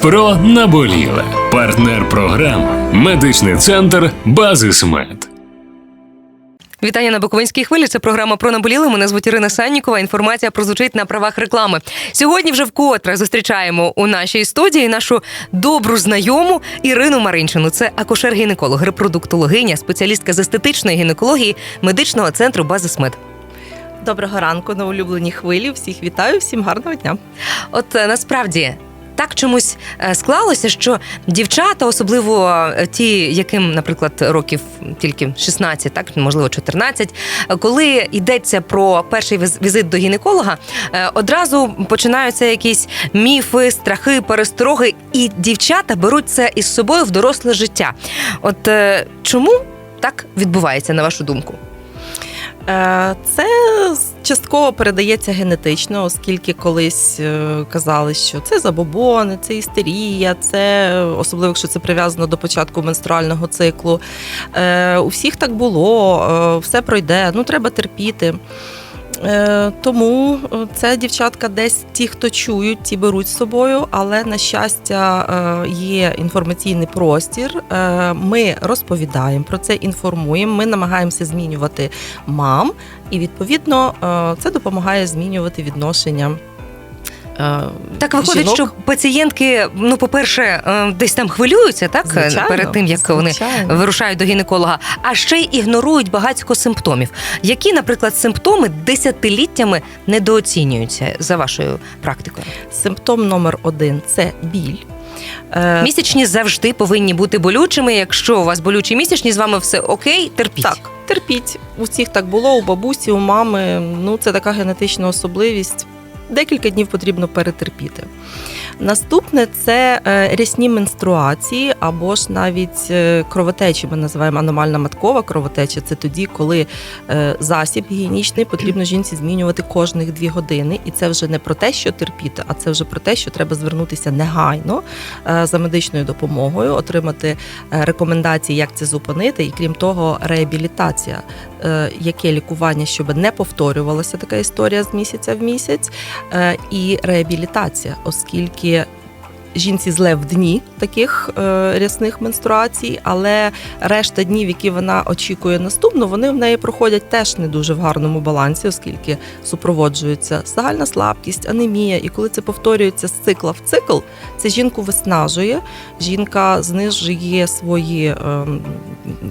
Про наболіле. Партнер програми. Медичний центр Базисмед. Вітання на Буковинській хвилі. Це програма про наболіли. Мене звуть Ірина Саннікова. Інформація прозвучить на правах реклами. Сьогодні вже вкотре зустрічаємо у нашій студії нашу добру знайому Ірину Маринчину. Це акушер-гінеколог, репродуктологиня, спеціалістка з естетичної гінекології медичного центру Базисмед. Доброго ранку на улюбленій хвилі. Всіх вітаю, всім гарного дня. От е, насправді. Так чомусь е, склалося, що дівчата, особливо е, ті, яким, наприклад, років тільки 16, так можливо 14, е, коли йдеться про перший візит до гінеколога, е, одразу починаються якісь міфи, страхи, перестороги, і дівчата беруть це із собою в доросле життя. От чому так відбувається, на вашу думку? Це частково передається генетично, оскільки колись е, казали, що це забобони, це істерія, це особливо, якщо це прив'язано до початку менструального циклу. Е, У всіх так було, е, все пройде, ну треба терпіти. Е, Тому е, це дівчатка десь ті, хто чують, ті беруть з собою, але на щастя е, є інформаційний простір. Ми розповідаємо про це, інформуємо. Ми намагаємося змінювати мам, і відповідно це допомагає змінювати відношення. Е, Так виходить, жінок. що пацієнтки, ну, по-перше, е, десь там хвилюються, так Звичайно, перед тим як вони вирушають до гінеколога, а ще й ігнорують багатько симптомів. Які, наприклад, симптоми десятиліттями недооцінюються за вашою практикою? Симптом номер один це біль. Е, Місячні завжди повинні бути болючими. Якщо у вас болючі місячні, з вами все окей, терпіть. Так, терпіть. У всіх так було, у бабусі, у мами. Ну, це така генетична особливість. Декілька днів потрібно перетерпіти. Наступне це е, рясні менструації або ж навіть е, кровотечі. Ми називаємо аномальна маткова кровотеча. Це тоді, коли е, засіб гігієнічний потрібно жінці змінювати кожних дві години. І це вже не про те, що терпіти, а це вже про те, що треба звернутися негайно за медичною допомогою, отримати рекомендації, як це зупинити, і крім того, реабілітація, яке лікування, щоб не повторювалася така історія з місяця в місяць, і реабілітація, оскільки. Жінці зле в дні таких е, рясних менструацій, але решта днів, які вона очікує наступну, вони в неї проходять теж не дуже в гарному балансі, оскільки супроводжується загальна слабкість, анемія. І коли це повторюється з цикла в цикл, це жінку виснажує, жінка знижує свої ем,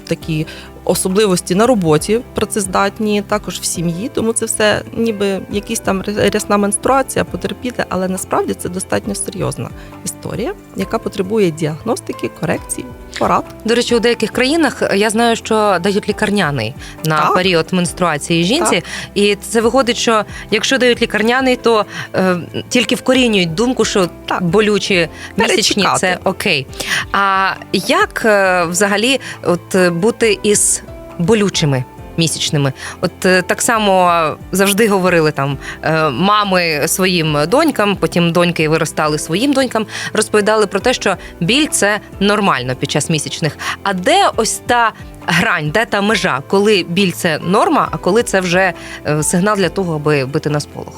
такі особливості на роботі, працездатні, також в сім'ї. Тому це все ніби якісь там рясна менструація, потерпіти, але насправді це достатньо серйозна історія, яка потребує діагностики, корекції, порад. До речі, у деяких країнах я знаю, що дають лікарняний на Так. період менструації жінці, Так. і це виходить, що якщо дають лікарняний, то е, тільки вкорінюють думку, що Так. болючі місячні це окей. А як е, взагалі от е, бути із болючими? Місячними, от е, так само завжди говорили там е, мами своїм донькам, потім доньки виростали своїм донькам, розповідали про те, що біль це нормально під час місячних. А де ось та грань, де та межа, коли біль це норма, а коли це вже е, сигнал для того, аби бити на сполох?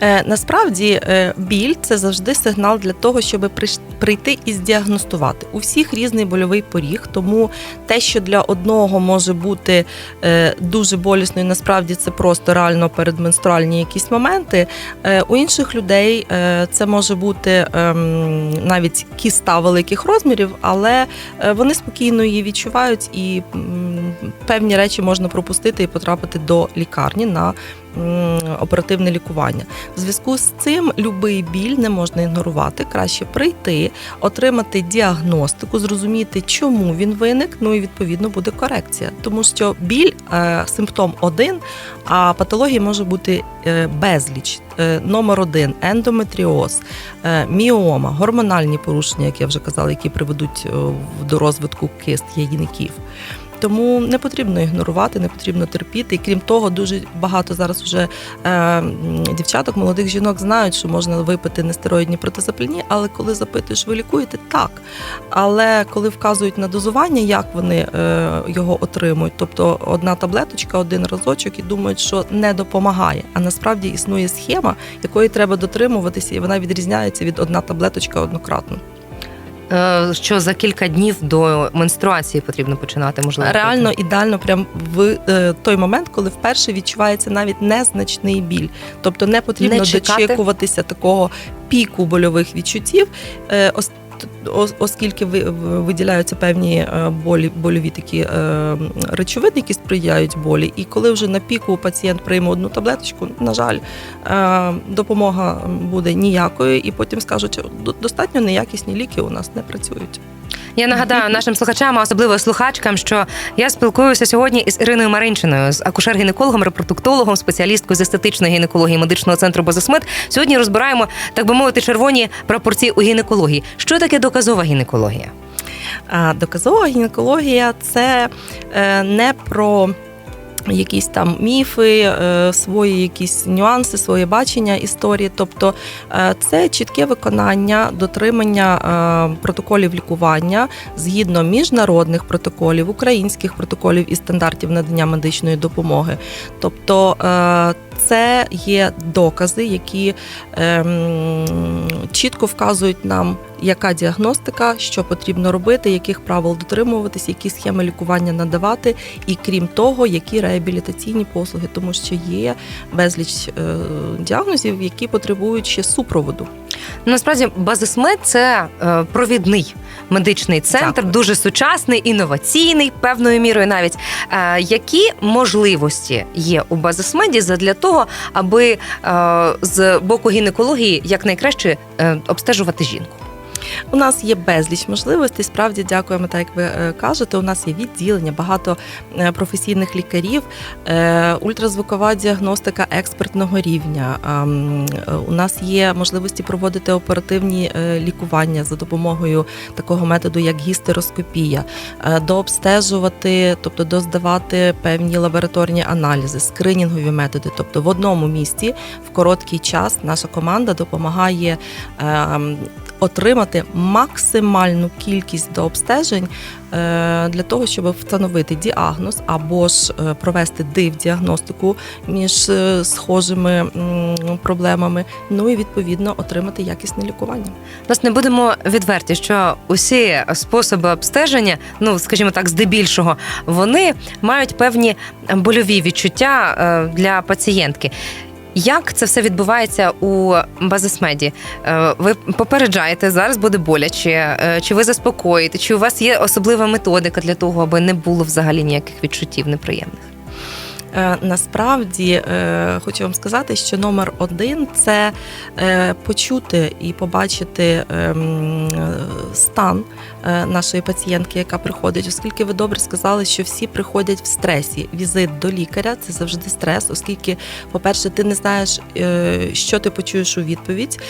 Е, насправді е, біль це завжди сигнал для того, щоб прийти і здіагностувати. У всіх різний больовий поріг, тому те, що для одного може бути е, дуже болісною, насправді це просто реально передменструальні якісь моменти. У інших людей це може бути ем, навіть кіста великих розмірів, але вони спокійно її відчувають, і певні речі можна пропустити і потрапити до лікарні на оперативне лікування. В зв'язку з цим любий біль не можна ігнорувати. Краще прийти, отримати діагностику, зрозуміти, чому він виник. Ну і відповідно буде корекція, тому що біль е, симптом один, а патології може бути е, безліч. Е, номер один ендометріоз, міома, гормональні порушення, як я вже казала, які приведуть до розвитку кист яйників. Тому не потрібно ігнорувати, не потрібно терпіти. І крім того, дуже багато зараз вже е, дівчаток, молодих жінок знають, що можна випити нестероїдні протизапальні, але коли запитуєш, ви лікуєте так. Але коли вказують на дозування, як вони е, його отримують, тобто одна таблеточка, один разочок, і думають, що не допомагає. А насправді існує схема, якої треба дотримуватися, і вона відрізняється від одна таблеточка однократно. Е, Що за кілька днів до менструації потрібно починати, можливо. Реально ідеально, прям в е, той момент, коли вперше відчувається навіть незначний біль. Тобто не потрібно Не чекати. дочікуватися такого піку больових відчуттів. Ос- ос- Оскільки ви- виділяються певні е, болі, больові такі е, речовини, які сприяють болі, і коли вже на піку пацієнт прийме одну таблеточку, на жаль, е, допомога буде ніякою, і потім скажуть, що «До- достатньо неякісні ліки у нас не працюють. Я нагадаю нашим слухачам, а особливо слухачкам, що я спілкуюся сьогодні із Іриною Маринчиною, з акушер-гінекологом, репродуктологом, спеціалісткою з естетичної гінекології медичного центру Базисмед. Сьогодні розбираємо, так би мовити, червоні прапорці у гінекології. Що таке доказова гінекологія? Доказова гінекологія це е, не про якісь там міфи, е, свої якісь нюанси, своє бачення історії. Тобто е, це чітке виконання, дотримання е, протоколів лікування згідно міжнародних протоколів, українських протоколів і стандартів надання медичної допомоги. Тобто це є докази, які ем, чітко вказують нам, яка діагностика, що потрібно робити, яких правил дотримуватись, які схеми лікування надавати, і крім того, які реабілітаційні послуги, тому що є безліч е, діагнозів, які потребують ще супроводу. Насправді Базисмед це е, провідний медичний центр, Дякую. дуже сучасний, інноваційний, певною мірою навіть. Е, які можливості є у Базисмеді для того, аби е, з боку гінекології якнайкраще е, обстежувати жінку? У нас є безліч можливостей. Справді дякуємо, так як ви е, кажете. У нас є відділення, багато е, професійних лікарів, е, ультразвукова діагностика експертного рівня. У нас є можливості проводити оперативні лікування за допомогою такого методу, як гістероскопія, дообстежувати, тобто доздавати певні лабораторні аналізи, скринінгові методи. Тобто в одному місці в короткий час наша команда допомагає. Отримати максимальну кількість дообстежень е, для того, щоб встановити діагноз або ж е, провести див-діагностику між е, схожими проблемами, ну і відповідно отримати якісне лікування. Власне, будемо відверті, що усі способи обстеження, ну скажімо так, здебільшого, вони мають певні больові відчуття для пацієнтки. Як це все відбувається у базисмеді? Е, Ви попереджаєте, зараз буде боляче, е, чи ви заспокоїте, чи у вас є особлива методика для того, аби не було взагалі ніяких відчуттів неприємних? Е, Насправді е, хочу вам сказати, що номер один це е, почути і побачити ем, стан нашої пацієнтки, яка приходить, оскільки ви добре сказали, що всі приходять в стресі. Візит до лікаря це завжди стрес, оскільки, по-перше, ти не знаєш, що ти почуєш у відповідь.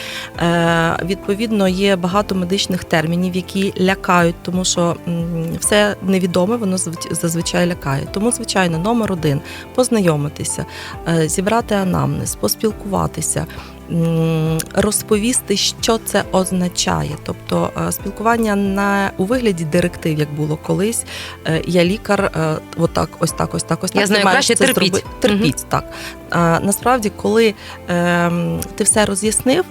Відповідно, є багато медичних термінів, які лякають, тому що все невідоме, воно звич- зазвичай лякає. Тому, звичайно, номер один познайомитися, е, зібрати анамнез, поспілкуватися. Розповісти, що це означає, тобто е, спілкування на у вигляді директив, як було колись. Е, Я лікар, е, отак, ось так, ось так, ось так. Я знаю, краще терпіть. зробити. Терпіть, так. А, насправді, коли е, ти все роз'яснив,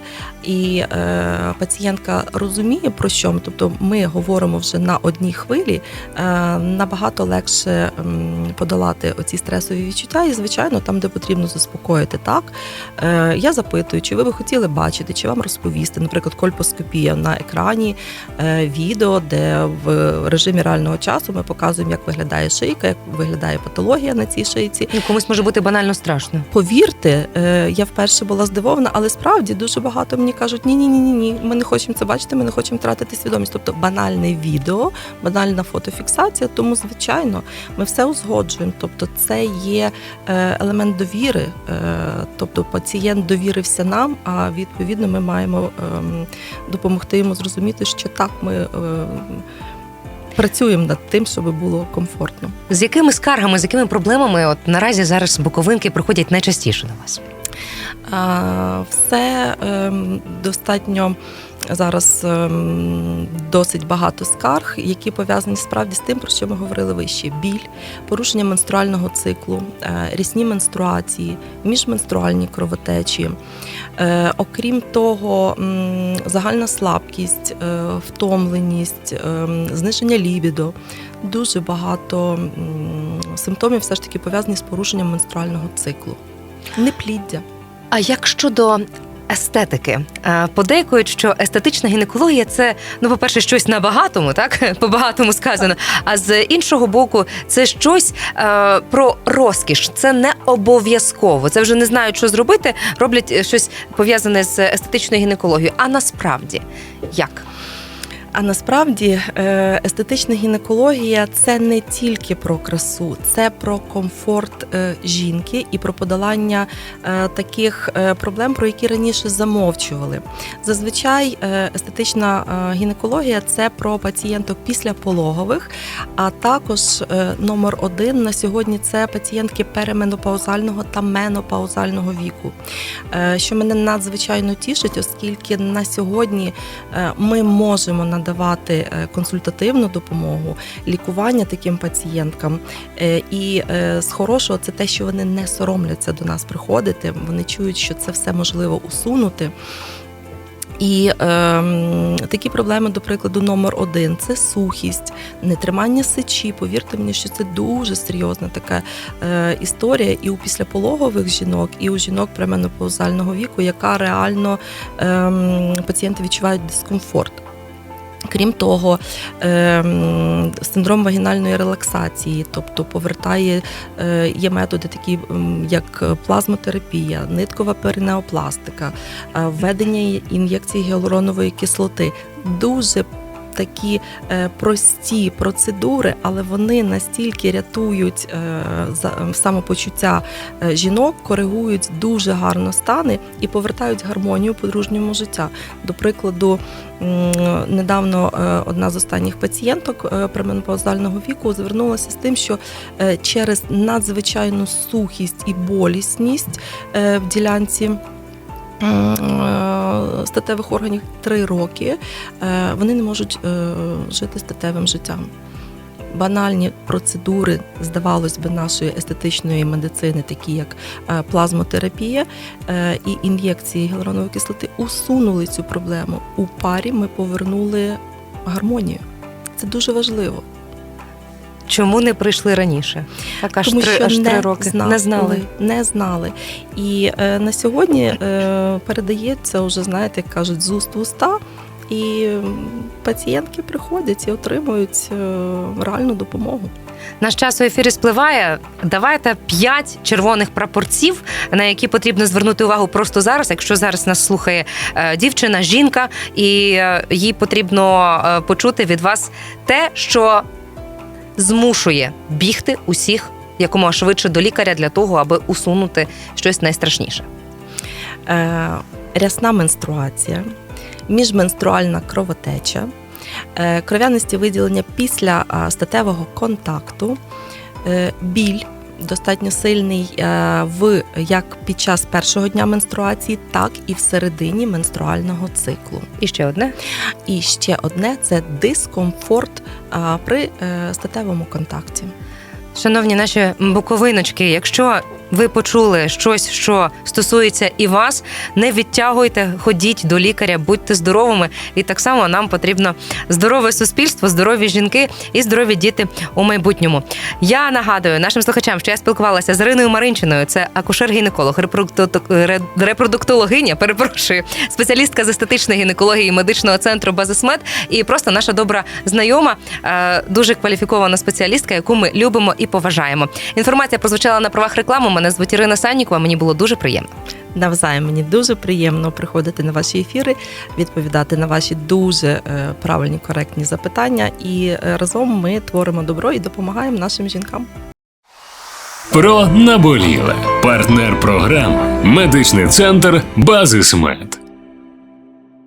і е, пацієнтка розуміє про що ми, тобто ми говоримо вже на одній хвилі, е, набагато легше м, подолати оці стресові відчуття. І, звичайно, там, де потрібно заспокоїти, так е, я запитую, чи ви би хотіли бачити, чи вам розповісти, наприклад, кольпоскопія на екрані е, відео, де в режимі реального часу ми показуємо, як виглядає шийка, як виглядає патологія на цій шийці. Ну, комусь може бути банально страшно. Повірте, е, я вперше була здивована, але справді дуже багато мені кажуть: ні, ні, ні, ні, ні, ми не хочемо це бачити, ми не хочемо втратити свідомість. Тобто банальне відео, банальна фотофіксація. Тому, звичайно, ми все узгоджуємо. Тобто, це є е, елемент довіри. Тобто, пацієнт довірився нам, а відповідно ми маємо ем, допомогти йому зрозуміти, що так ми. е, працюємо над тим, щоб було комфортно. З якими скаргами, з якими проблемами от наразі зараз буковинки приходять найчастіше до вас? А, Все ем, достатньо зараз ем, досить багато скарг, які пов'язані справді з тим, про що ми говорили вище: біль, порушення менструального циклу, е, рісні менструації, міжменструальні кровотечі. Е, Окрім того, загальна слабкість, е, втомленість, ем, зниження лібідо. Дуже багато симптомів все ж таки пов'язані з порушенням менструального циклу. Непліддя. А як щодо естетики? Е, Подейкують, що естетична гінекологія це, ну, по-перше, щось на багатому, так? По-багатому сказано. А з іншого боку, це щось е, про розкіш. Це не обов'язково. Це вже не знають, що зробити, роблять е, щось пов'язане з естетичною гінекологією. А насправді як? А насправді е, естетична гінекологія це не тільки про красу, це про комфорт е, жінки і про подолання е, таких проблем, про які раніше замовчували. Зазвичай естетична гінекологія це про пацієнток після пологових, а також номер один на сьогодні це пацієнтки переменопаузального та менопаузального віку, що мене надзвичайно тішить, оскільки на сьогодні ми можемо надавати е, консультативну допомогу, лікування таким пацієнткам. Е, І е, з хорошого це те, що вони не соромляться до нас приходити. Вони чують, що це все можливо усунути. І ем, такі проблеми, до прикладу, номер один це сухість, нетримання сечі. Повірте мені, що це дуже серйозна така е, історія і у післяпологових жінок, і у жінок пременопаузального віку, яка реально ем, пацієнти відчувають дискомфорт. Крім того, ем, синдром вагінальної релаксації, тобто повертає, е, є методи такі, як плазмотерапія, ниткова перинеопластика, е, введення ін'єкцій гіалуронової кислоти. Дуже такі е, прості процедури, але вони настільки рятують е, за- самопочуття е, жінок, коригують дуже гарно стани і повертають гармонію подружньому життя. До прикладу, недавно одна з останніх пацієнток пременопаузального віку звернулася з тим, що через надзвичайну сухість і болісність в ділянці. М, е, Статевих органів три роки е, вони не можуть е, жити статевим життям. Банальні процедури, здавалось би, нашої естетичної медицини, такі як е, плазмотерапія е, і ін'єкції гіалуронової кислоти, усунули цю проблему. У парі ми повернули гармонію. Це дуже важливо. Чому не прийшли раніше? Так аж Тому три, що аж не три роки. знали, Не знали. Не знали. І е, на сьогодні е, передається вже, знаєте, як кажуть, з уст в уста. І пацієнтки приходять і отримують е, реальну допомогу. Наш час у ефірі спливає. Давайте п'ять червоних прапорців, на які потрібно звернути увагу просто зараз. Якщо зараз нас слухає е, дівчина, жінка, і е, їй потрібно почути від вас те, що змушує бігти усіх якомога швидше до лікаря для того, аби усунути щось найстрашніше. Е, рясна менструація, міжменструальна кровотеча, е, кров'янисті виділення після статевого контакту, е, біль. Достатньо сильний е, в як під час першого дня менструації, так і в середині менструального циклу. І ще одне. І ще одне це дискомфорт при е, статевому контакті. Шановні наші буковиночки, якщо ви почули щось, що стосується і вас, не відтягуйте, ходіть до лікаря, будьте здоровими. І так само нам потрібно здорове суспільство, здорові жінки і здорові діти у майбутньому. Я нагадую нашим слухачам, що я спілкувалася з Іриною Маринчиною. Це акушер-гінеколог, репродуктолог- репродуктологиня, перепрошую, спеціалістка з естетичної гінекології медичного центру Базисмед і просто наша добра знайома, е, дуже кваліфікована спеціалістка, яку ми любимо і поважаємо. Інформація прозвучала на правах реклами. Мене звуть Ірина Саннікова. Мені було дуже приємно. Навзаєм мені дуже приємно приходити на ваші ефіри, відповідати на ваші дуже е, правильні коректні запитання. І е, разом ми творимо добро і допомагаємо нашим жінкам. Про наболіле. Партнер програми. Медичний центр Базисмед.